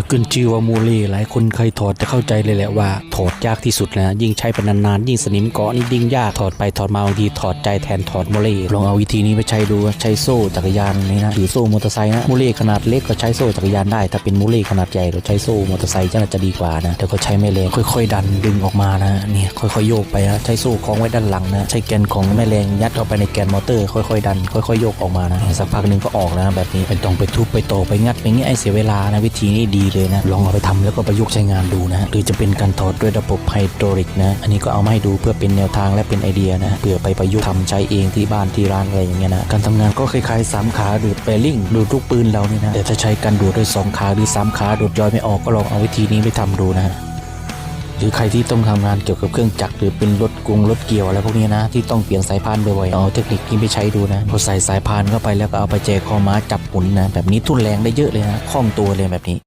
ถ้าขึ้นชื่อว่ามูเล่หลายคนเคยถอดจะเข้าใจเลยแหละว่าถอดยากที่สุดนะ ยิ่งใช้ไปนานๆ ยิ่งสนิมเกาะนี่ยิ่งยากถอดไปถอดมาบางทีถอดใจแทนถอดมูเล่ลองเอาวิธีนี้ไปใช้ดูใช้โซ่จักรยานนี่นะหรือโซ่มอเตอร์ไซค์นะมูเล่ขนาดเล็กก็ใช้โซ่จักรยานได้ ถ้าเป็นมูเล่ขนาดใหญ่ก็ใช้โซ่มอเตอร์ไซค์จะน่าจะดีกว่านะแต่ก็ใช้ไม่แรงค่อย ๆ ดันดึงออกมานะนี่ค่อยๆโยกไปนะใช้โซ่คล้องไว้ด้านหลังนะใช้แกนของแม่แรงยัดเข้าไปในแกนมอเตอร์ ค่อยๆ ดัน ค่อยๆโยกออกมานะสักพักหนึ่งก็ออกแล้วนะแบบนี้ไม่ต้องไปทุบไปโตไปงัดไปงี้ไอเสียเวลานะวิธีนี้ดีเลยนะ ลองเอาไปทำแล้วก็ประยุกต์ใช้งานดูนะหรือจะเป็นการถอดด้วยระบบไฮดรอลิกนะ อันนี้ก็เอามาให้ดูเพื่อเป็นแนวทางและเป็นไอเดียนะเผื่อไปประยุกต์ทำใช้เองที่บ้านที่ร้านอะไรอย่างเงี้ยนะการทำงานก็คล้ายๆสามขาดูดเปลิงดูดลูกปืนเรานี่นะแต่ถ้าใช้การดูดด้วยสองขาหรือสามขาดูดย้อยไม่ออกก็ลองเอาวิธีนี้ไปทำดูนะหรือใครที่ต้องทำงานเกี่ยวกับเครื่องจักรหรือเป็นรถกรุงรถเกี่ยวอะไรพวกนี้นะ ที่ต้องเปลี่ยนสายพานบ่อยๆเอาเทคนิคนี้ไปใช้ดูนะพอใส่สายพานเข้าไปแล้วก็เอาไปแจคอม้าจับหมุนนะแบบนี้ทุนแรงได้เยอะเลยนะคล่องตัวเลยแบบนี้